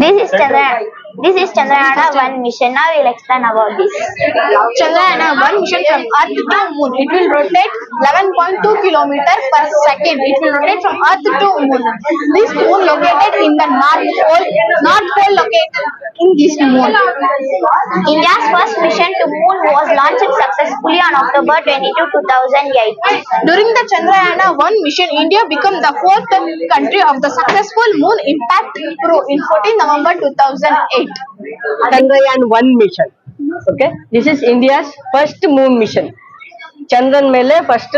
this is the lab. This is Chandrayana 1 mission. Now we'll explain about this. Chandrayana 1 mission from Earth to Moon. It will rotate 11.2 kilometers per second. It will rotate from Earth to Moon. This moon located in the North Pole. North Pole located in this moon. India's first mission to moon was launched successfully on October 22, 2008. During the Chandrayana 1 mission, India became the fourth country of the successful moon impact probe in 14 November 2008. Chandrayaan one mission Okay, this is India's first moon mission ಚಂದ್ರನ್ ಮೇಲೆ first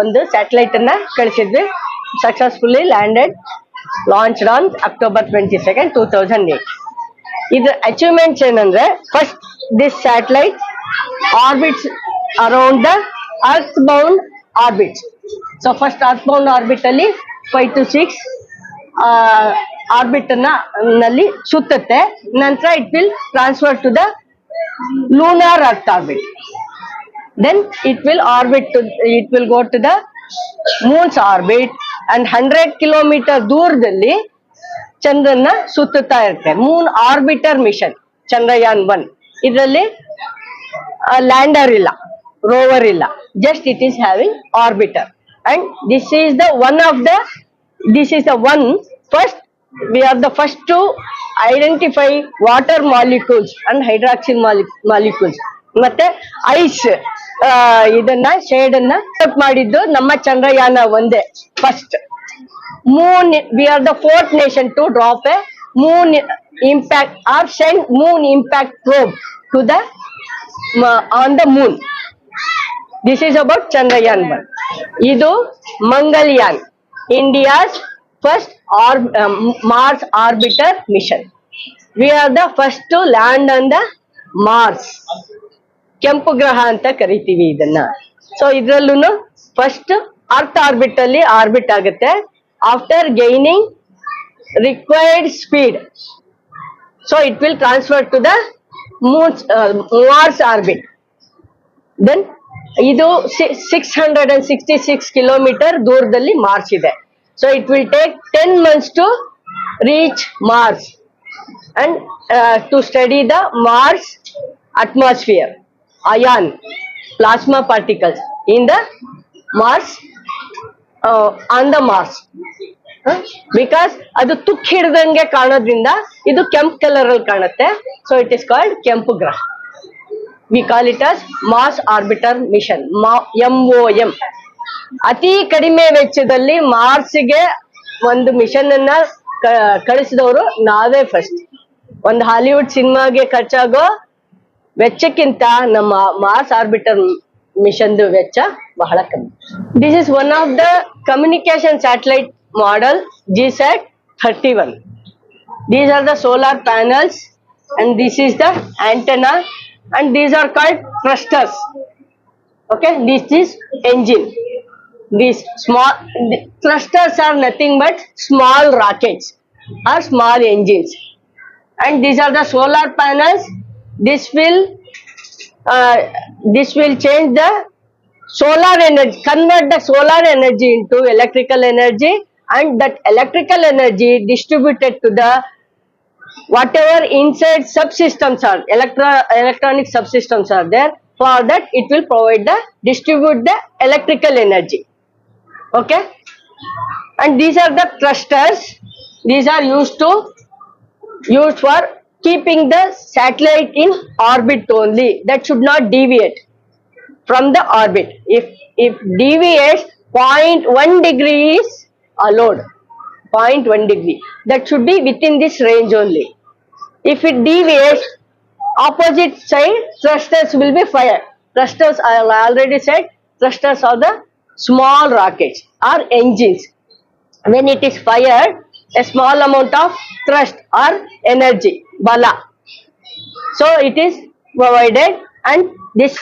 ಒಂದು satellite ಅನ್ನ ಕಳಿಸಿದ್ವಿ. Successfully landed launch on October twenty second two thousand eight ಇದ್ರ achievements ಏನಂದ್ರೆ first this satellite orbits around the Earth bound orbits so first Earth bound orbit ಅಲ್ಲಿ five to six orbit ಅನ್ನ ನಲ್ಲಿ ಸುತ್ತುತ್ತೆ. ನಂತರ it will transfer to the lunar Earth orbit then it will orbit to it will go to the moon's orbit and hundred kilometre ದೂರದಲ್ಲಿ ಚಂದ್ರನ ಸುತ್ತುತ್ತಾ ಇರುತ್ತೆ. Moon orbiter mission Chandrayaan one. ಇದರಲ್ಲಿ lander ಇಲ್ಲ ರೋವರ್ ಇಲ್ಲ. Just it is having orbiter and this is the one of the this is the one first we are the first to identify water molecules and hydroxyl molecules. ಮತ್ತೆ ice ಇದನ್ನ shade ಅನ್ನ ಮಾಡಿದ್ದು ನಮ್ಮ ಚಂದ್ರಯಾನ ಒಂದೇ first moon we are the fourth nation to drop a moon impact or send moon impact probe to the on the moon this is about Chandrayaan one ಇದು Mangalyaan India's first or Mars orbiter mission we are the first to land on the Mars ಕೆಂಪು ಗ್ರಹ ಅಂತ ಕರಿತೀವಿ ಇದನ್ನ. So ಇದ್ರಲ್ಲೂ first earth orbit ಅಲ್ಲಿ orbit ಆಗುತ್ತೆ. After gaining required speed so it will transfer to the Mars orbit then ಇದು six hundred and sixty six kilometre ದೂರದಲ್ಲಿ ಮಾರ್ಸ್ ಇದೆ. So it will take ten months to reach Mars and uh, to study the Mars atmosphere, ion, plasma particles in the Mars, uh, on the Mars. Because ಅದು ತುಕ್ ಹಿಡ್ದಂಗೆ ಕಾಣೋದ್ರಿಂದ ಇದು ಕೆಂಪ್ colour ಅಲ್ಲಿ ಕಾಣುತ್ತೆ. So it is called ಕೆಂಪು ಗ್ರಹ. We call it as Mars orbiter mission ಅತಿ ಕಡಿಮೆ ವೆಚ್ಚದಲ್ಲಿ ಮಾರ್ಸ್ಗೆ ಒಂದು ಮಿಷನ್ ಅನ್ನ ಕಳಿಸಿದವರು ನಾವೇ ಫಸ್ಟ್ ಒಂದು ಹಾಲಿವುಡ್ ಸಿನಿಮಾಗೆ ಖರ್ಚಾಗೋ ವೆಚ್ಚಕ್ಕಿಂತ ನಮ್ಮ ಮಾರ್ಸ್ ಆರ್ಬಿಟರ್ ಮಿಷನ್ದು ವೆಚ್ಚ ಬಹಳ ಕಮ್ಮಿ. This is one of the communication satellite model GSAT thirty one these are the solar panels and this is the antenna and these are called thrusters okay this is engine. These small the thrusters are nothing but small rockets or small engines. And these are the solar panels. This will uh, this will change the solar energy convert the solar energy into electrical energy and that electrical energy distributed to the whatever inside subsystems are electro electronic subsystems are there. For that it will provide the distribute the electrical energy okay? And these are the thrusters. These are used to used for keeping the satellite in orbit only. That should not deviate from the orbit. If if deviates 0.1 degree is allowed. 0.1 degree. That should be within this range only. If it deviates opposite side thrusters will be fired. Thrusters i already said thrusters are the small rockets or engines when it is fired a small amount of thrust or energy bala so it is provided and this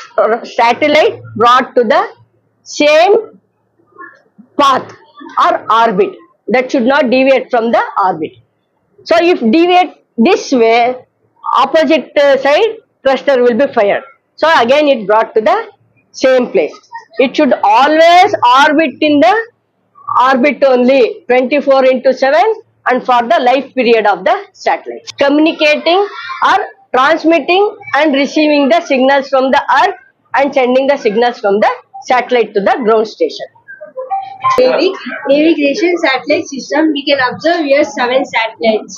satellite brought to the same path or orbit that should not deviate from the orbit. So if deviate this way, opposite uh, side thruster will be fired. So again it brought to the same place. It should always orbit in the orbit only 24 into 7 and for the life period of the satellite. Communicating or transmitting and receiving the signals from the earth and sending the signals from the satellite to the ground station. Navig navigation satellite system, we can observe here seven satellites.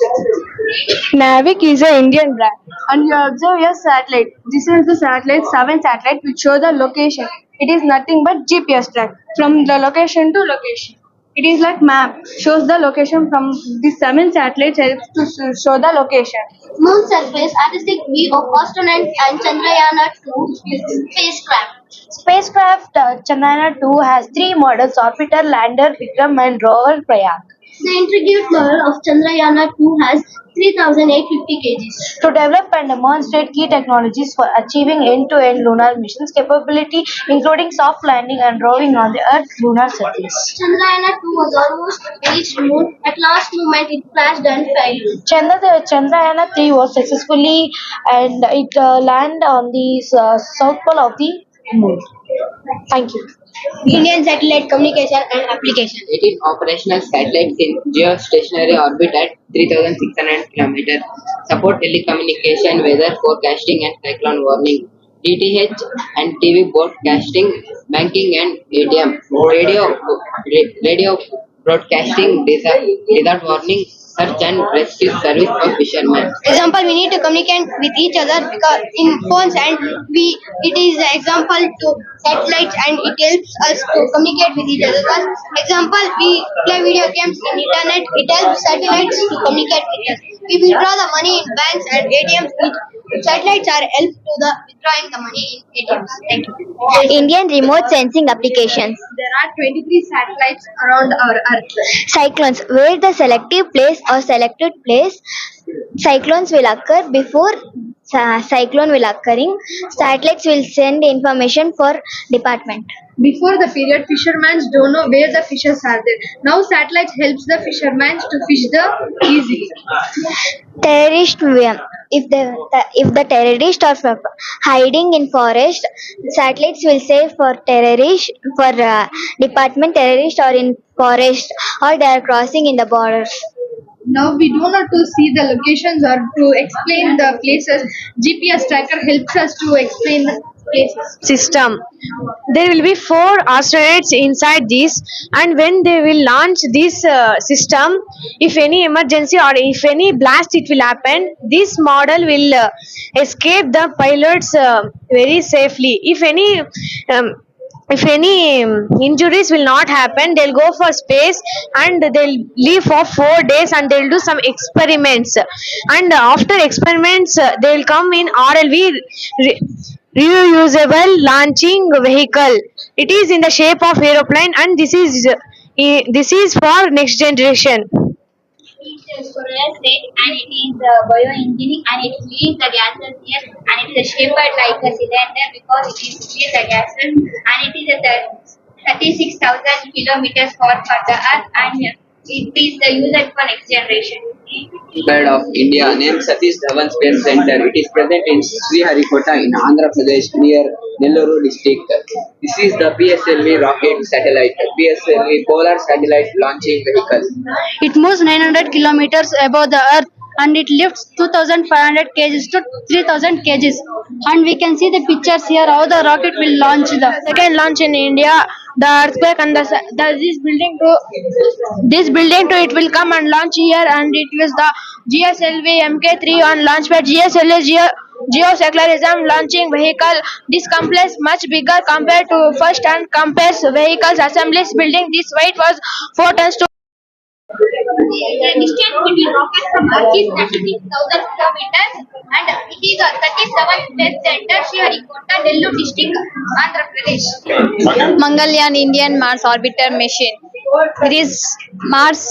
Navik is a Indian brand and you observe your satellite. This is the satellite, seven satellite which show the location. It is nothing but GPS track from the location to location. It is like map, shows the location from the seven satellites helps to show the location. Moon surface artistic view of astronaut and Chandrayana-2 spacecraft. Spacecraft uh, Chandrayana-2 has three models: orbiter, lander, Vikram, and rover Prayag. The integrated model of Chandrayana-2 has 3,850 kg. To develop and demonstrate key technologies for achieving end-to-end lunar missions capability, including soft landing and roving on the Earth's lunar surface. Chandrayana-2 was almost reached moon. At last moment, it crashed and failed. Chandra, Chandrayana-3 was successfully and it uh, landed on the uh, south pole of the moon. Thank you. Indian satellite communication and application. It is operational satellites in geostationary orbit at 3600 km. Support telecommunication, weather forecasting and cyclone warning. DTH and TV broadcasting, banking and ATM. Radio, radio broadcasting, desert, desert warning, search and rescue service for fishermen. Example, we need to communicate with each other because in phones and we, it is the example to satellites and it helps us to communicate with each other. For example, we play video games in internet, it helps satellites to communicate with us. We withdraw the money in banks and ATMs. Satellites are help to the withdrawing the money in ATMs. Thank you. Indian remote sensing applications. There are 23 satellites around our Earth. Cyclones, where the selective place or selected place cyclones will occur before cy- cyclone will occurring. Satellites will send information for department. Before the period, fishermen don't know where the fishes are there. Now satellite helps the fishermen to fish the easily. Terrorist. If the, the if the terrorist are hiding in forest, satellites will say for terrorist for uh, department terrorist or in forest or they are crossing in the borders. Now we do not to see the locations or to explain the places. GPS tracker helps us to explain the places. system. There will be four asteroids inside this, and when they will launch this uh, system, if any emergency or if any blast it will happen, this model will uh, escape the pilots uh, very safely. If any um, if any injuries will not happen they'll go for space and they'll leave for four days and they'll do some experiments. And after experiments they'll come in rlv re- reusable launching vehicle. It is in the shape of aeroplane and this is this is for next generation is state and it is uh, bioengineering and it releases the gases here and it is shaped like a cylinder because it is release the gases and it is a 36,000 kilometers far for the earth and it is the user for next generation. Bird of India named Satish Dhawan Space Center. It is present in Sriharikota in Andhra Pradesh near Nellore district. This is the PSLV rocket satellite, PSLV polar satellite launching vehicle. It moves 900 kilometers above the earth and it lifts 2500 kgs to 3000 kgs. And we can see the pictures here how the rocket will launch the second launch in india the earthquake and the, the this building to this building to it will come and launch here and it was the gslv mk3 on launchpad gslv geo geosecularism launching vehicle. This complex much bigger compared to first and compares vehicles assemblies. Building this weight was 4 tons to The distance between rocket from Earth is 36,000 kilometers and it is a 37 test center, Sriharikota, Nellore district, Andhra Pradesh. Mangalyaan Indian Mars orbiter mission. It is Mars,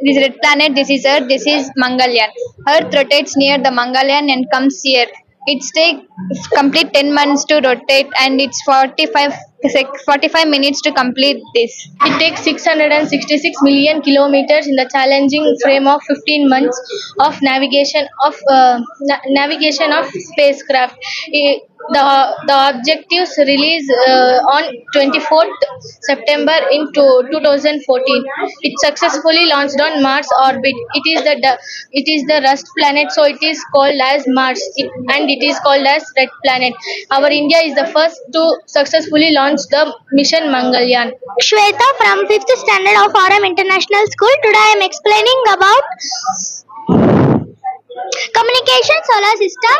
it is red planet, this is Earth, this is Mangalyaan. Earth rotates near the Mangalyaan and comes here. It takes complete 10 months to rotate and it's 45 sec- 45 minutes to complete this. It takes 666 million kilometers in the challenging frame of 15 months of navigation of uh, na- navigation of spacecraft. I- The, the objectives released uh, on 24th September in to- 2014. It successfully launched on Mars orbit. It is the it is the rust planet, so it is called as Mars, it, and it is called as red planet. Our India is the first to successfully launch the mission Mangalyaan. Shweta from 5th standard of RM International School. Today I am explaining about communication solar system.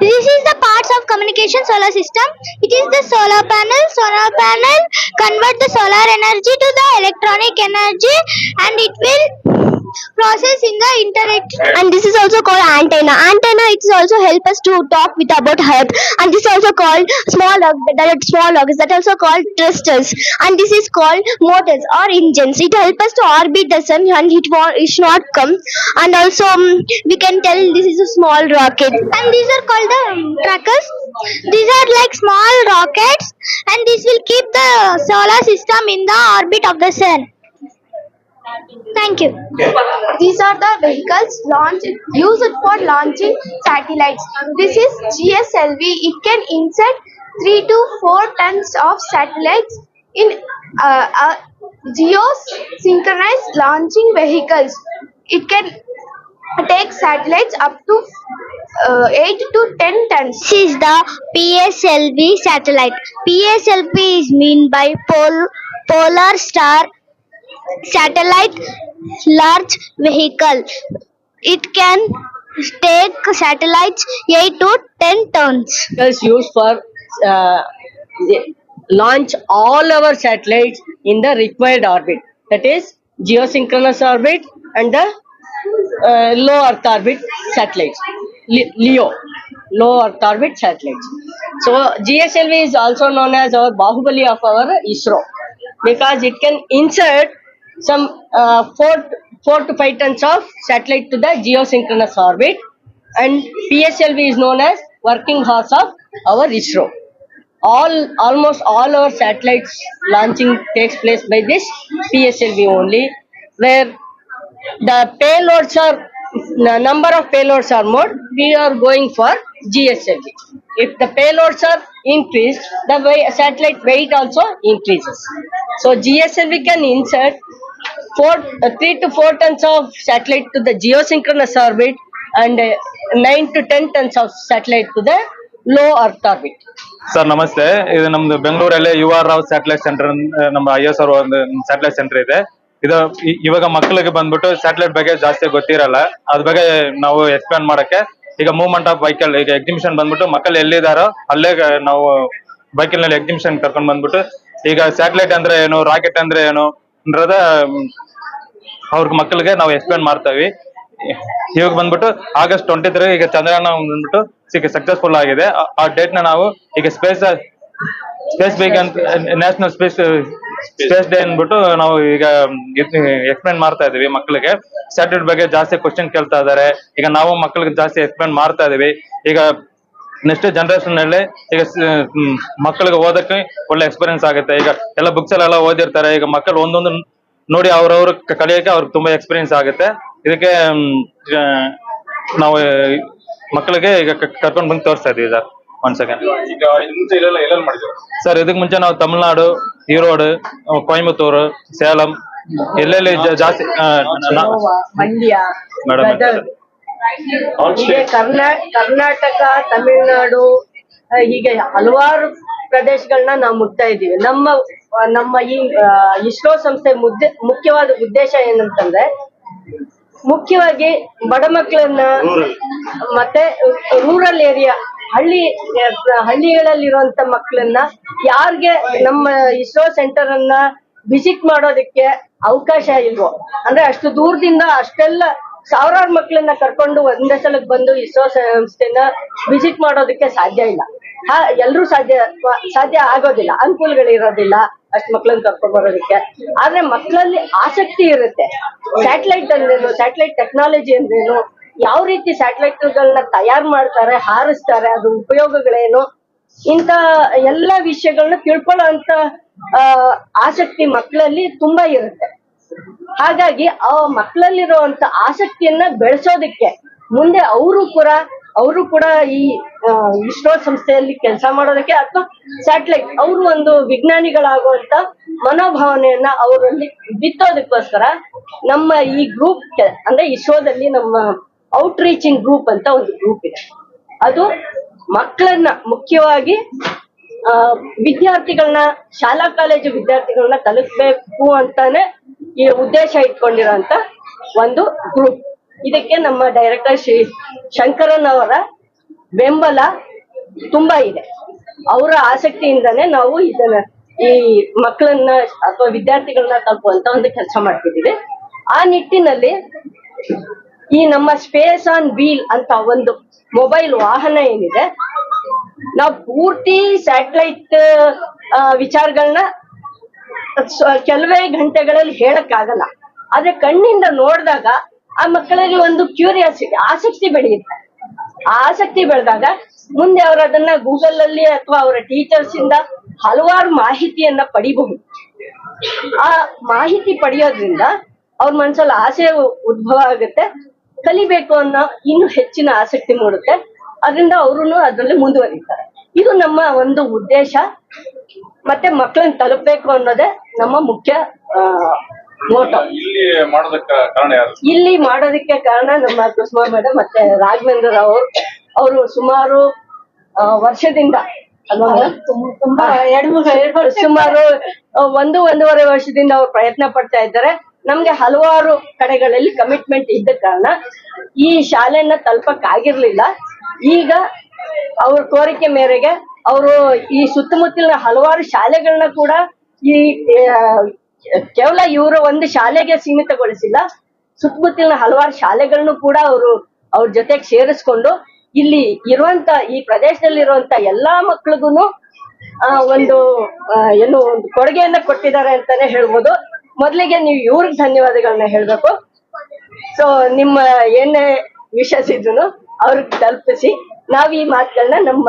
This is the parts of communication solar system. It is the solar panel. Solar panel convert the solar energy to the electronic energy and it will process in the internet and this is also called antenna. Antenna it is also help us to talk with about earth and this is also called small that small logs that also called thrusters and this is called motors or engines. It help us to orbit the sun and it it should not come. And also um, we can tell this is a small rocket. And these are called the trackers. These are like small rockets and this will keep the solar system in the orbit of the sun Thank you. These are the vehicles launched used for launching satellites. This is GSLV. It can insert three to four tons of satellites in uh, uh, geosynchronous launching vehicles. It can take satellites up to uh, 8 to 10 tons. This is the PSLV satellite. PSLV is mean by pol- Polar Star Satellite Large Vehicle. It can take satellites 8 to 10 tons. is used for uh, launch all our satellites in the required orbit. That is geosynchronous orbit and the uh, low Earth orbit satellites. LEO, low Earth orbit satellites. So GSLV is also known as our Bahubali of our ISRO because it can insert some uh, four four to five tons of satellite to the geosynchronous orbit and PSLV is known as working horse of our ISRO. All almost all our satellites launching takes place by this PSLV only, where the payloads are the number of payloads are more. We are going for GSLV. If the payloads are increased, the satellite weight also increases. So GSLV can insert four, uh, three to four tons of satellite to the geosynchronous orbit and uh, nine to ten tons of satellite to the low Earth orbit. Sir ನಮಸ್ತೆ ಇದು ನಮ್ದು ಬೆಂಗಳೂರಲ್ಲಿ U R Rao satellite centre ನಮ್ಮ I S R ಒಂದು satellite centre ಇದೆ. ಇದು ಇವಾಗ ಮಕ್ಕಳಿಗೆ ಬಂದ್ಬಿಟ್ಟು ಸ್ಯಾಟಲೈಟ್ ಬಗ್ಗೆ ಜಾಸ್ತಿ ಗೊತ್ತಿರಲ್ಲ. ಅದ್ರ ಬಗ್ಗೆ ನಾವು ಎಕ್ಸ್ಪ್ಲೇನ್ ಮಾಡಕ್ಕೆ. ಈಗ ಮೂವ್ಮೆಂಟ್ ಆಫ್ ಬೈಕಲ್ ಈಗ ಎಕ್ಸಿಬಿಷನ್ ಬಂದ್ಬಿಟ್ಟು ಮಕ್ಕಳು ಎಲ್ಲಿದಾರೋ ಅಲ್ಲೇ ನಾವು ಬೈಕಲ್ನಲ್ಲಿ ಎಕ್ಸಿಬಿಷನ್ ಕರ್ಕೊಂಡ್ ಬಂದ್ಬಿಟ್ಟು ಈಗ ಸ್ಯಾಟಲೈಟ್ ಅಂದ್ರೆ ಏನು ರಾಕೆಟ್ ಅಂದ್ರೆ ಏನು ಅನ್ನೋದ ಅವ್ರ ಮಕ್ಕಳಿಗೆ ನಾವು ಎಕ್ಸ್ಪ್ಲೇನ್ ಮಾಡ್ತೇವೆ. ಇವಾಗ ಬಂದ್ಬಿಟ್ಟು ಆಗಸ್ಟ್ ಟ್ವೆಂಟಿ ತ್ರೀ ಈಗ ಚಂದ್ರಯಾನ ಬಂದ್ಬಿಟ್ಟು ಸಿಕ್ಕ ಸಕ್ಸಸ್ಫುಲ್ ಆಗಿದೆ. ಆ- ಡೇಟ್ನ ನಾವು ಈಗ ಸ್ಪೇಸ್ ಸ್ಪೇಸ್ ವೀಕ್ ಅಂತ ನ್ಯಾಷನಲ್ ಸ್ಪೇಸ್ ಸ್ಪೇಸ್ ಡೇ ಅಂದ್ಬಿಟ್ಟು ನಾವು ಈಗ ಎಕ್ಸ್ಪ್ಲೇನ್ ಮಾಡ್ತಾ ಇದೀವಿ ಮಕ್ಕಳಿಗೆ. ಸ್ಯಾಟಲೈಟ್ ಬಗ್ಗೆ ಜಾಸ್ತಿ ಕ್ವಶನ್ ಕೇಳ್ತಾ ಇದಾರೆ ಈಗ ನಾವು ಮಕ್ಕಳಿಗೆ ಜಾಸ್ತಿ ಎಕ್ಸ್ಪ್ಲೇನ್ ಮಾಡ್ತಾ ಇದೀವಿ ಈಗ ನೆಕ್ಸ್ಟ್ ಜನರೇಷನ್ನಲ್ಲಿ ಈಗ ಮಕ್ಕಳಿಗೆ ಓದಕ್ಕೆ ಒಳ್ಳೆ ಎಕ್ಸ್ಪೀರಿಯನ್ಸ್ ಆಗುತ್ತೆ. ಈಗ ಎಲ್ಲ ಬುಕ್ಸ್ ಎಲ್ಲ ಓದಿರ್ತಾರೆ. ಈಗ ಮಕ್ಕಳು ಒಂದೊಂದು ನೋಡಿ ಅವ್ರವ್ರ ಕಲಿಯಕ್ಕೆ ಅವ್ರಿಗೆ ತುಂಬಾ ಎಕ್ಸ್ಪೀರಿಯನ್ಸ್ ಆಗುತ್ತೆ. ಇದಕ್ಕೆ ನಾವು ಮಕ್ಕಳಿಗೆ ಈಗ ಕರ್ಕೊಂಡು ಬಂದು ತೋರಿಸ್ತಾ ಇದೀವಿ ಸರ್. ಒಂದ್ ಸೆಕೆಂಡ್ ಈಗ ಮುಂಚೆ ಇಲ್ಲೆಲ್ಲ ಎಲ್ಲೆಲ್ಲಿ ಮಾಡಿದ್ರು? ಸರ್ ಇದಕ್ ಮುಂಚೆ ನಾವು ತಮಿಳ್ನಾಡು ಈರೋಡ್ ಕೊಯಮತ್ತೂರು ಸೇಲಂ ಎಲ್ಲೆಲ್ಲಿ ಜಾ- ಜಾಸ್ತಿ ಮಂಡ್ಯ ಮೇಡಮ್ ಗದಗ್ ಆಲ್ ಹೀಗೆ ಕರ್ನಾ ಕರ್ನಾಟಕ ತಮಿಳುನಾಡು ಆ, ಹೀಗೆ ಹಲವಾರು ಪ್ರದೇಶಗಳನ್ನ ನಾವು ಮುಟ್ತಾ ಇದ್ದೀವಿ. ನಮ್ಮ ನಮ್ಮ ಈ ಇಸ್ರೋ ಸಂಸ್ಥೆ ಮುದ್ದೆ, ಮುಖ್ಯವಾದ ಉದ್ದೇಶ ಏನಂತಂದ್ರೆ, ಮುಖ್ಯವಾಗಿ ಬಡ ಮಕ್ಕಳನ್ನ ಮತ್ತೆ ರೂರಲ್ ಏರಿಯಾ ಹಳ್ಳಿ ಹಳ್ಳಿಗಳಲ್ಲಿರುವಂತ ಮಕ್ಕಳನ್ನ ಯಾರ್ಗೆ ನಮ್ಮ ಇಸ್ರೋ ಸೆಂಟರ್ ಅನ್ನ ವಿಸಿಟ್ ಮಾಡೋದಕ್ಕೆ ಅವಕಾಶ ಇಲ್ವೋ, ಅಂದ್ರೆ ಅಷ್ಟು ದೂರದಿಂದ ಅಷ್ಟೆಲ್ಲ ಸಾವಿರಾರು ಮಕ್ಕಳನ್ನ ಕರ್ಕೊಂಡು ಒಂದೇ ಸಲಕ್ಕೆ ಬಂದು ಇಸ್ರೋ ಸಂಸ್ಥೆನ ವಿಸಿಟ್ ಮಾಡೋದಕ್ಕೆ ಸಾಧ್ಯ ಇಲ್ಲ. ಎಲ್ರೂ ಸಾಧ್ಯ ಸಾಧ್ಯ ಆಗೋದಿಲ್ಲ. ಅನುಕೂಲಗಳಿರೋದಿಲ್ಲ ಅಷ್ಟು ಮಕ್ಳನ್ನ ಕರ್ಕೊಂಡ್ ಬರೋದಕ್ಕೆ. ಆದ್ರೆ ಮಕ್ಕಳಲ್ಲಿ ಆಸಕ್ತಿ ಇರುತ್ತೆ. ಸ್ಯಾಟಲೈಟ್ ಅಂದ್ರೇನು ಸ್ಯಾಟಲೈಟ್ ಟೆಕ್ನಾಲಜಿ ಅಂದ್ರೇನು, ಯಾವ ರೀತಿ ಸ್ಯಾಟಲೈಟ್ ಗಳನ್ನ ತಯಾರು ಮಾಡ್ತಾರೆ, ಹಾರಿಸ್ತಾರೆ, ಅದ್ರ ಉಪಯೋಗಗಳೇನು ಇಂತ ಎಲ್ಲ ವಿಷಯಗಳನ್ನ ತಿಳ್ಕೊಳ್ಳೋ ಅಂತ ಆಸಕ್ತಿ ಮಕ್ಕಳಲ್ಲಿ ತುಂಬಾ ಇರುತ್ತೆ. ಹಾಗಾಗಿ ಆ ಮಕ್ಕಳಲ್ಲಿರುವಂತ ಆಸಕ್ತಿಯನ್ನ ಬೆಳೆಸೋದಕ್ಕೆ, ಮುಂದೆ ಅವರು ಕೂಡ ಅವರು ಕೂಡ ಈ ಇಸ್ರೋ ಸಂಸ್ಥೆಯಲ್ಲಿ ಕೆಲಸ ಮಾಡೋದಕ್ಕೆ ಅಥವಾ ಸ್ಯಾಟಲೈಟ್ ಅವರು ಒಂದು ವಿಜ್ಞಾನಿಗಳಾಗುವಂತ ಮನೋಭಾವನೆಯನ್ನ ಅವರಲ್ಲಿ ಬಿತ್ತೋದಕ್ಕೋಸ್ಕರ ನಮ್ಮ ಈ ಗ್ರೂಪ್ ಅಂದ್ರೆ ಇಸ್ರೋದಲ್ಲಿ ನಮ್ಮ ಔಟ್ ರೀಚಿಂಗ್ ಗ್ರೂಪ್ ಅಂತ ಒಂದು ಗ್ರೂಪ್ ಇದೆ. ಅದು ಮಕ್ಕಳನ್ನ ಮುಖ್ಯವಾಗಿ ಆ, ವಿದ್ಯಾರ್ಥಿಗಳನ್ನ ಶಾಲಾ ಕಾಲೇಜು ವಿದ್ಯಾರ್ಥಿಗಳನ್ನ ತಲುಪಬೇಕು ಅಂತಾನೆ ಈ ಉದ್ದೇಶ ಇಟ್ಕೊಂಡಿರೋಂತ ಒಂದು ಗ್ರೂಪ್ ಇದಕ್ಕೆ ನಮ್ಮ ಡೈರೆಕ್ಟರ್ ಶ್ರೀ ಶಂಕರನ್ ಅವರ ಬೆಂಬಲ ತುಂಬಾ ಇದೆ. ಅವರ ಆಸಕ್ತಿಯಿಂದಾನೇ ನಾವು ಇದನ್ನ ಈ ಮಕ್ಕಳನ್ನ ಅಥವಾ ವಿದ್ಯಾರ್ಥಿಗಳನ್ನ ತಲುಪುವಂತ ಒಂದು ಕೆಲಸ ಮಾಡ್ತಿದ್ದೀವಿ. ಆ ನಿಟ್ಟಿನಲ್ಲಿ ಈ ನಮ್ಮ ಸ್ಪೇಸ್ ಆನ್ ವೀಲ್ ಅಂತ ಒಂದು ಮೊಬೈಲ್ ವಾಹನ ಏನಿದೆ, ನಾವು ಪೂರ್ತಿ ಸ್ಯಾಟಲೈಟ್ ವಿಚಾರಗಳನ್ನ ಕೆಲವೇ ಗಂಟೆಗಳಲ್ಲಿ ಹೇಳಕ್ಕಾಗಲ್ಲ. ಆದ್ರೆ ಕಣ್ಣಿಂದ ನೋಡಿದಾಗ ಆ ಮಕ್ಕಳಲ್ಲಿ ಒಂದು ಕ್ಯೂರಿಯಾಸಿಟಿ ಆಸಕ್ತಿ ಬೆಳೆಯುತ್ತೆ. ಆಸಕ್ತಿ ಬೆಳೆದಾಗ ಮುಂದೆ ಅವರು ಅದನ್ನ ಗೂಗಲ್ ಅಲ್ಲಿ ಅಥವಾ ಅವರ ಟೀಚರ್ಸ್ ಇಂದ ಹಲವಾರು ಮಾಹಿತಿಯನ್ನ ಪಡಿಬಹುದು. ಆ ಮಾಹಿತಿ ಪಡೆಯೋದ್ರಿಂದ ಅವ್ರ ಮನ್ಸಲ್ಲಿ ಆಸೆ ಉದ್ಭವ ಆಗುತ್ತೆ. ಕಲಿಬೇಕು ಅನ್ನೋ ಇನ್ನು ಹೆಚ್ಚಿನ ಆಸಕ್ತಿ ಮೂಡುತ್ತೆ. ಅದರಿಂದ ಅವರು ಅದರಲ್ಲಿ ಮುಂದುವರಿತಾರೆ. ಇದು ನಮ್ಮ ಒಂದು ಉದ್ದೇಶ. ಮತ್ತೆ ಮಕ್ಕಳನ್ನ ತಲುಪಬೇಕು ಅನ್ನೋದೇ ನಮ್ಮ ಮುಖ್ಯ ಇಲ್ಲಿ ಮಾಡೋದಕ್ಕೆ ಕಾರಣ ಯಾರು? ಇಲ್ಲಿ ಮಾಡೋದಕ್ಕೆ ಕಾರಣ ನಮ್ಮ ಕುಸುಮಾ ಮೇಡಮ್ ಮತ್ತೆ ರಾಘವೇಂದ್ರ ರಾವ್ ಅವರು. ಅವರು ಸುಮಾರು ಆ, ವರ್ಷದಿಂದ ಅಲ್ವಾ madam? ತುಂಬಾ ಎರಡು ಮೂರು ಎರಡು ವರ್ಷ ಸುಮಾರು ಆ, ಒಂದು ಒಂದೂವರೆ ವರ್ಷದಿಂದ ಅವ್ರು ಪ್ರಯತ್ನ ಪಡ್ತಾ ಇದ್ದಾರೆ. ನಮ್ಗೆ ಹಲವಾರು ಕಡೆಗಳಲ್ಲಿ ಕಮಿಟ್ಮೆಂಟ್ ಇದ್ದ ಕಾರಣ ಈ ಶಾಲೆಯನ್ನ ತಲುಪಕ್ ಆಗಿರ್ಲಿಲ್ಲ ಈಗ ಅವ್ರ ಕೋರಿಕೆ ಮೇರೆಗೆ ಅವರು ಈ ಸುತ್ತಮುತ್ತಲಿನ ಹಲವಾರು ಶಾಲೆಗಳನ್ನ ಕೂಡ ಈ ಆ, ಕೇವಲ ಇವರು ಒಂದು ಶಾಲೆಗೆ ಸೀಮಿತಗೊಳಿಸಿಲ್ಲ, ಸುತ್ತಮುತ್ತಲಿನ ಹಲವಾರು ಶಾಲೆಗಳನ್ನು ಕೂಡ ಅವರು, ಅವ್ರ ಜೊತೆಗೆ ಸೇರಿಸ್ಕೊಂಡು ಇಲ್ಲಿ ಇರುವಂತ, ಈ ಪ್ರದೇಶದಲ್ಲಿ ಇರುವಂತ ಎಲ್ಲಾ ಮಕ್ಳಿಗೂನು ಒಂದು ಏನು, ಒಂದು ಕೊಡುಗೆಯನ್ನ ಕೊಟ್ಟಿದ್ದಾರೆ ಅಂತಾನೆ ಹೇಳ್ಬೋದು. ಮೊದಲಿಗೆ ನೀವು ಇವ್ರಿಗೆ ಧನ್ಯವಾದಗಳನ್ನ ಹೇಳ್ಬೇಕು. ಸೊ ನಿಮ್ಮ ಏನೇ ವಿಷಸ್ ಇದ್ರು ಅವ್ರಿಗೆ ತಲುಪಿಸಿ ನಾವ್ ಈ ಮಾತುಗಳನ್ನ ನಮ್ಮ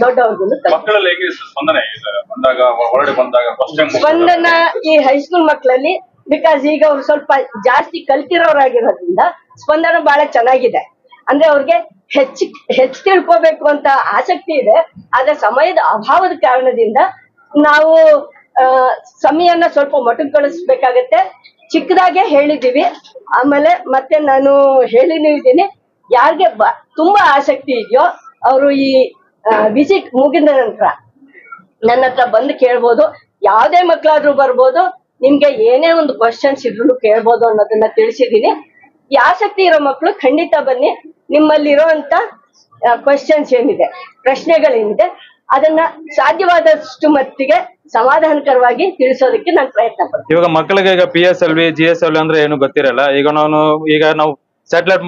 ದೊಡ್ಡವ್ರಿಗೂ ತಲುಪಿಸಿ. ಮಕ್ಕಳಲ್ಲಿ ಹೇಗೆ ಸ್ಪಂದನೆ ಇದೆ ಬಂದಾಗ ಹೊರಗಡೆ ಬಂದಾಗ ಫಸ್ಟ್ ಟೈಮ್ ಸ್ಪಂದನ ಈ ಹೈಸ್ಕೂಲ್ ಮಕ್ಕಳಲ್ಲಿ ಬಿಕಾಸ್ ಈಗ ಅವ್ರು ಸ್ವಲ್ಪ ಜಾಸ್ತಿ ಕಲ್ತಿರೋರಾಗಿರೋದ್ರಿಂದ ಸ್ಪಂದನ ಬಹಳ ಚೆನ್ನಾಗಿದೆ. ಅಂದ್ರೆ ಅವ್ರಿಗೆ ಹೆಚ್ಚು ಹೆಚ್ಚು ತಿಳ್ಕೋಬೇಕು ಅಂತ ಆಸಕ್ತಿ ಇದೆ. ಆದ್ರೆ ಸಮಯದ ಅಭಾವದ ಕಾರಣದಿಂದ ನಾವು ಆ, ಸಮಯನ ಸ್ವಲ್ಪ ಮೊಟಕುಗೊಳಿಸ್ಬೇಕಾಗತ್ತೆ. ಚಿಕ್ಕದಾಗೆ ಹೇಳಿದೀವಿ ಆಮೇಲೆ ಮತ್ತೆ ನಾನು ಹೇಳಿನೂ ಇದ್ದೀನಿ. ಯಾರಿಗೆ ತುಂಬಾ ಆಸಕ್ತಿ ಇದೆಯೋ ಅವರು ಈ ವಿಸಿಟ್ ಮುಗಿದ ನಂತರ ನನ್ನ ಹತ್ರ ಬಂದು ಕೇಳ್ಬೋದು. ಯಾವ್ದೇ ಮಕ್ಕಳಾದ್ರೂ ಬರ್ಬೋದು. ನಿಮ್ಗೆ ಏನೇ ಒಂದು ಕ್ವಶನ್ಸ್ ಇದ್ರು ಕೇಳ್ಬೋದು ಅನ್ನೋದನ್ನ ತಿಳಿಸಿದೀನಿ. ಆಸಕ್ತಿ ಇರೋ ಮಕ್ಕಳು ಖಂಡಿತ ಬನ್ನಿ. ನಿಮ್ಮಲ್ಲಿರೋಂತ ಕ್ವಶನ್ಸ್ ಏನಿದೆ ಪ್ರಶ್ನೆಗಳೇನಿದೆ ಅದನ್ನ ಸಾಧ್ಯವಾದಷ್ಟು ಮಟ್ಟಿಗೆ ಸಮಾಧಾನಕರವಾಗಿ ತಿಳಿಸೋದಕ್ಕೆ ನಾನು ಪ್ರಯತ್ನ ಪಡ್ತೀನಿ. ಇವಾಗ ಮಕ್ಕಳಿಗೆ ಈಗ P S L V G S L ಅಂದ್ರೆ ಏನು ಗೊತ್ತಿರಲ್ಲ. ಈಗ ನಾನು, ಈಗ ನಾವು ಸ್ಯಾಟಲೈಟ್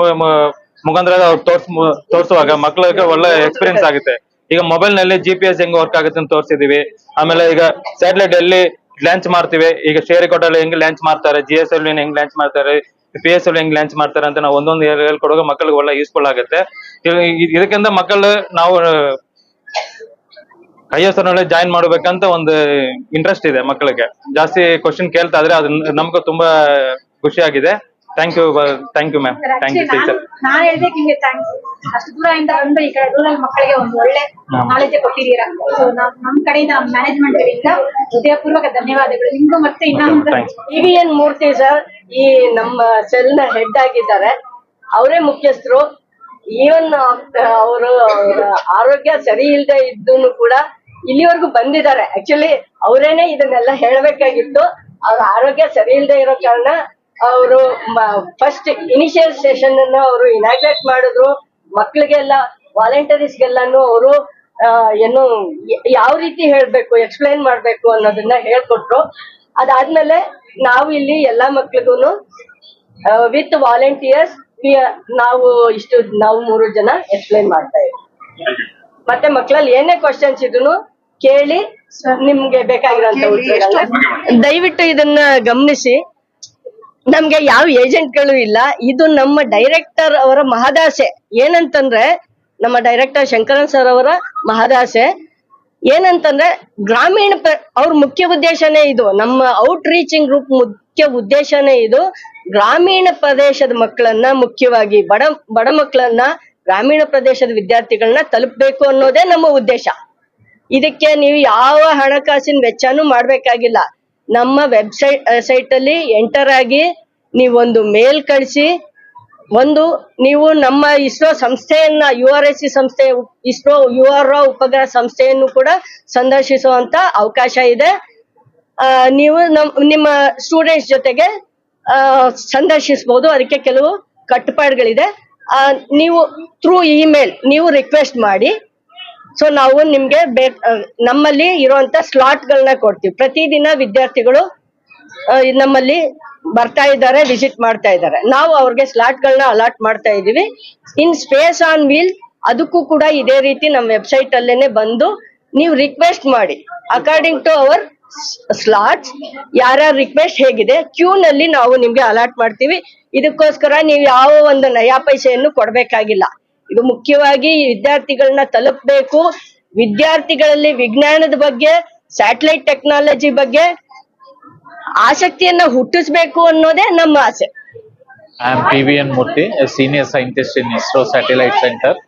ಮುಖಾಂತರ ಅವ್ರು ತೋರ್ಸ್ ತೋರಿಸುವಾಗ ಮಕ್ಳಿಗೆ ಒಳ್ಳೆ ಎಕ್ಸ್ಪೀರಿಯನ್ಸ್ ಆಗುತ್ತೆ. ಈಗ ಮೊಬೈಲ್ನಲ್ಲಿ ಜಿ ಪಿ ಎಸ್ ಹೆಂಗ್ ವರ್ಕ್ ಆಗುತ್ತೆ ಅಂತ ತೋರಿಸಿದೀವಿ. ಆಮೇಲೆ ಈಗ ಸ್ಯಾಟಲೈಟ್ ಅಲ್ಲಿ ಲಾಂಚ್ ಮಾಡ್ತೀವಿ. ಈಗ ಶ್ರೀಹರಿಕೋಟಲ್ಲಿ ಹೆಂಗ್ ಲಾಂಚ್ ಮಾಡ್ತಾರೆ ಜಿ ಎಸ್ ಎಲ್ ಹೆಂಗ್ ಲಾಂಚ್ ಮಾಡ್ತಾರೆ ಪಿ ಎಸ್ ಎಲ್ ಹೆಂಗ್ ಲಾಂಚ್ ಮಾಡ್ತಾರೆ ಅಂತ ನಾವು ಒಂದೊಂದು ಹೇಳ್ಕೊಡುವಾಗ ಮಕ್ಕಳಿಗೆ ಒಳ್ಳೆ ಯೂಸ್ಫುಲ್ ಆಗುತ್ತೆ. ಇದಕ್ಕಿಂತ ಮಕ್ಕಳು ನಾವು ಐ ಎಸ್ನಲ್ಲಿ ಜಾಯಿನ್ ಮಾಡ್ಬೇಕಂತ ಒಂದು ಇಂಟ್ರೆಸ್ಟ್ ಇದೆ ಮಕ್ಕಳಿಗೆ ಜಾಸ್ತಿ ಕ್ವಶನ್ ಕೇಳ್ತಾ ಇದ್ರೆ ಅದು ನಮ್ಗೂ ತುಂಬಾ ಖುಷಿ ಆಗಿದೆ thank you thank you ma'am thank you teacher ನಾನು ಹೇಳ್ಬೇಕು ನಿಮಗೆ ಥ್ಯಾಂಕ್ಸ್ ಅಷ್ಟು ದೂರದಿಂದ ಬಂದು ಈ ಕಡೆ ರೂರಲ್ ಮಕ್ಕಳಿಗೆ ಒಂದು ಒಳ್ಳೆ. ನಾಲೆಜ್ ಕೊಟ್ಟಿದ್ದೀರಾ. ಸೊ ನಮ್ ನಮ್ ಕಡೆಯಿಂದ ಮ್ಯಾನೇಜ್ಮೆಂಟ್ ಕಡೆಯಿಂದ ಹೃದಯಪೂರ್ವಕ ಧನ್ಯವಾದಗಳು. ನಿಮ್ಗೂ ಮತ್ತೆ ಇನ್ನೊಂದು Thanks. T N Murthy sir ಈ ನಮ್ಮ ಸೆಲ್ನ ಹೆಡ್ ಆಗಿದ್ದಾರೆ. ಅವರೇ ಮುಖ್ಯಸ್ಥರು. ಈವನ್ ಅವರು ಆರೋಗ್ಯ ಸರಿ ಇಲ್ಲದೆ ಇದ್ದೂನು ಕೂಡ ಇಲ್ಲಿವರೆಗೂ ಬಂದಿದ್ದಾರೆ. ಆಕ್ಚುಲಿ ಅವರೇನೆ ಇದನ್ನೆಲ್ಲ ಹೇಳ್ಬೇಕಾಗಿತ್ತು. ಅವ್ರ ಆರೋಗ್ಯ ಸರಿ ಇಲ್ಲದೆ ಇರೋ ಕಾರಣ ಅವರು ಫಸ್ಟ್ ಇನಿಷಿಯಲ್ ಸೆಷನ್ ಅನ್ನು ಅವರು ಇನಾಗ್ರೇಟ್ ಮಾಡಿದ್ರು. ಮಕ್ಳಿಗೆಲ್ಲ ವಾಲಂಟರೀಸ್ಗೆಲ್ಲಾನು ಅವರು ಏನು ಯಾವ ರೀತಿ ಹೇಳ್ಬೇಕು ಎಕ್ಸ್ಪ್ಲೈನ್ ಮಾಡ್ಬೇಕು ಅನ್ನೋದನ್ನ ಹೇಳ್ಕೊಟ್ರು. ಅದಾದ್ಮೇಲೆ ನಾವು ಇಲ್ಲಿ ಎಲ್ಲಾ ಮಕ್ಳಿಗೂನು ವಿತ್ ವಾಲಂಟಿಯರ್ಸ್ ನಾವು ಇಷ್ಟು ನಾವು ಮೂರು ಜನ ಎಕ್ಸ್ಪ್ಲೈನ್ ಮಾಡ್ತಾ ಇದ್ವಿ. ಮತ್ತೆ ಮಕ್ಕಳಲ್ಲಿ ಏನೇ ಕ್ವಶನ್ಸ್ ಇದ್ರು ಕೇಳಿ ನಿಮ್ಗೆ ಬೇಕಾಗಿರೋ ದಯವಿಟ್ಟು ಇದನ್ನ ಗಮನಿಸಿ. ನಮ್ಗೆ ಯಾವ ಏಜೆಂಟ್ಗಳು ಇಲ್ಲ, ಇದು ನಮ್ಮ ಡೈರೆಕ್ಟರ್ ಅವರ ಮಹದಾಸೆ. ಏನಂತಂದ್ರೆ, ನಮ್ಮ ಡೈರೆಕ್ಟರ್ ಶಂಕರನ್ ಸರ್ ಅವರ ಮಹದಾಸೆ. ಏನಂತಂದ್ರೆ, ಗ್ರಾಮೀಣ ಅವ್ರ ಮುಖ್ಯ ಉದ್ದೇಶನೇ ಇದು. ನಮ್ಮ ಔಟ್ ರೀಚಿಂಗ್ ಗ್ರೂಪ್ ಮುಖ್ಯ ಉದ್ದೇಶನೇ ಇದು. ಗ್ರಾಮೀಣ ಪ್ರದೇಶದ ಮಕ್ಕಳನ್ನ ಮುಖ್ಯವಾಗಿ, ಬಡ ಬಡ ಮಕ್ಕಳನ್ನ ಗ್ರಾಮೀಣ ಪ್ರದೇಶದ ವಿದ್ಯಾರ್ಥಿಗಳನ್ನ ತಲುಪಬೇಕು ಅನ್ನೋದೇ ನಮ್ಮ ಉದ್ದೇಶ. ಇದಕ್ಕೆ ನೀವು ಯಾವ ಹಣಕಾಸಿನ ವೆಚ್ಚನೂ ಮಾಡ್ಬೇಕಾಗಿಲ್ಲ. ನಮ್ಮ ವೆಬ್ಸೈಟ್ ಸೈಟ್ ಅಲ್ಲಿ ಎಂಟರ್ ಆಗಿ ನೀವೊಂದು ಮೇಲ್ ಕಳಿಸಿ, ಒಂದು ನೀವು ನಮ್ಮ ಇಸ್ರೋ ಸಂಸ್ಥೆಯನ್ನ ಯು ಆರ್ ಎಸ್ ಸಿ ಸಂಸ್ಥೆ, ಇಸ್ರೋ ಯು ಆರ್ ಉಪಗ್ರಹ ಸಂಸ್ಥೆಯನ್ನು ಕೂಡ ಸಂದರ್ಶಿಸುವಂತ ಅವಕಾಶ ಇದೆ. ನೀವು ನಮ್, ನಿಮ್ಮ ಸ್ಟೂಡೆಂಟ್ಸ್ ಜೊತೆಗೆ ಸಂದರ್ಶಿಸಬಹುದು ಅದಕ್ಕೆ ಕೆಲವು ಕಟ್ಟುಪಾಡುಗಳಿದೆ. ನೀವು ಥ್ರೂ ಇಮೇಲ್ ನೀವು ರಿಕ್ವೆಸ್ಟ್ ಮಾಡಿ ಸೊ ನಾವು ನಿಮ್ಗೆ ಬೇ ನಮ್ಮಲ್ಲಿ ಇರುವಂತ ಸ್ಲಾಟ್ ಗಳನ್ನ ಕೊಡ್ತೀವಿ. ಪ್ರತಿದಿನ ವಿದ್ಯಾರ್ಥಿಗಳು ನಮ್ಮಲ್ಲಿ ಬರ್ತಾ ಇದ್ದಾರೆ ವಿಸಿಟ್ ಮಾಡ್ತಾ ಇದ್ದಾರೆ. ನಾವು ಅವ್ರಿಗೆ ಸ್ಲಾಟ್ಗಳನ್ನ ಅಲಾಟ್ ಮಾಡ್ತಾ ಇದೀವಿ ಇನ್ ಸ್ಪೇಸ್ ಆನ್ ವೀಲ್ ಅದಕ್ಕೂ ಕೂಡ ಇದೇ ರೀತಿ ನಮ್ಮ ವೆಬ್ಸೈಟ್ ಅಲ್ಲೇನೆ ಬಂದು ನೀವು ರಿಕ್ವೆಸ್ಟ್ ಮಾಡಿ. ಅಕಾರ್ಡಿಂಗ್ ಟು ಅವರ್ ಸ್ಲಾಟ್ಸ್ ಯಾರ್ಯಾರ ರಿಕ್ವೆಸ್ಟ್ ಹೇಗಿದೆ ಕ್ಯೂ ನಲ್ಲಿ ನಾವು ನಿಮ್ಗೆ ಅಲಾಟ್ ಮಾಡ್ತೀವಿ. ಇದಕ್ಕೋಸ್ಕರ ನೀವು ಯಾವ ಒಂದು ನಯಾ ಪೈಸೆಯನ್ನು ಕೊಡ್ಬೇಕಾಗಿಲ್ಲ. ಇದು ಮುಖ್ಯವಾಗಿ ವಿದ್ಯಾರ್ಥಿಗಳನ್ನ ತಲುಪಬೇಕು. ವಿದ್ಯಾರ್ಥಿಗಳಲ್ಲಿ ವಿಜ್ಞಾನದ ಬಗ್ಗೆ ಸ್ಯಾಟಲೈಟ್ ಟೆಕ್ನಾಲಜಿ ಬಗ್ಗೆ ಆಸಕ್ತಿಯನ್ನ ಹುಟ್ಟಿಸಬೇಕು ಅನ್ನೋದೇ ನಮ್ಮ ಆಸೆ. I am Murthy senior scientist in ISRO satellite centre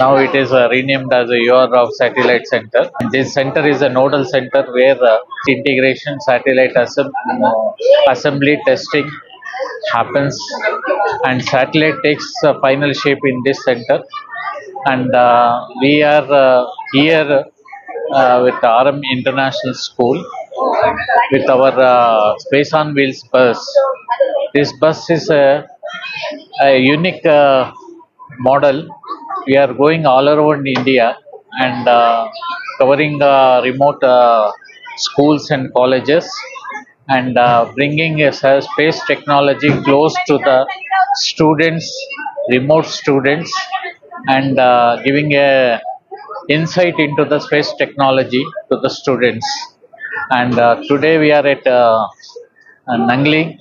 ನಾವು it is renamed as a of satellite centre this centre is a nodal centre where integration satellite assembly testing happens, and satellite takes a final shape in this center. And uh, we are uh, here uh, with RM International School with our uh, Space on Wheels bus. This bus is a, a unique uh, model. We are going all around India and uh, covering uh, remote uh, schools and colleges and uh, bringing a space technology close to the students, remote students, and uh, giving a insight into the space technology to the students. And uh, today we are at uh, uh, Nangli,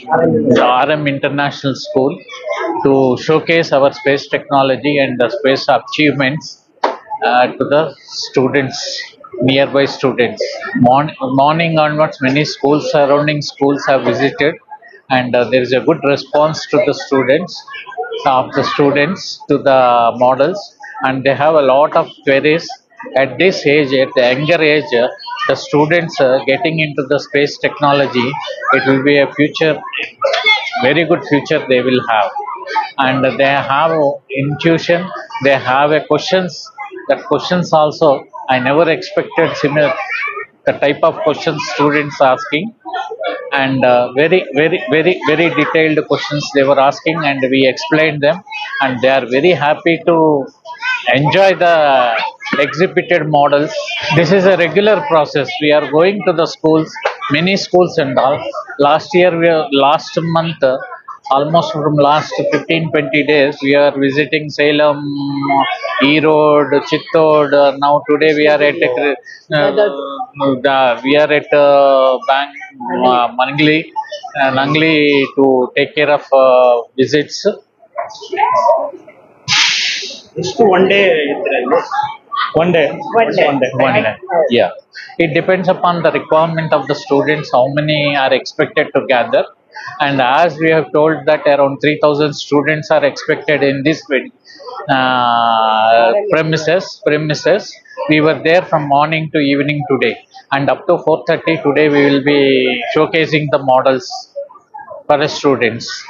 the RM International School, to showcase our space technology and the space achievements uh, to the students, nearby students. Morn- morning onwards, many schools, surrounding schools have visited, and uh, there is a good response to the students, of the students to the models, and they have a lot of queries. At this age, at the younger age, uh, the students uh, getting into the space technology, it will be a future very good future they will have and they have intuition they have a questions that questions also i never expected similar the type of questions students asking and uh, very very very very detailed questions they were asking and we explained them and they are very happy to enjoy the exhibited models. This is a regular process. We are going to the schools many schools and all. Last year we are, last month almost from last 15 20 days we are visiting salem erode chittod uh, now today we are at uh, the, we are at uh, Bang, uh, Mangli, uh, Nangli to take care of uh, visits. ಎಷ್ಟು one day ಇದ್ರಲ್ಲಿ one day one day One day. Yeah. It depends upon the requirement of the students, how many are expected to gather. And as we have told that around 3000 students are expected in this uh, premises, premises, we were there from morning to evening today. And up to 4.30 today we will be showcasing the models for the students.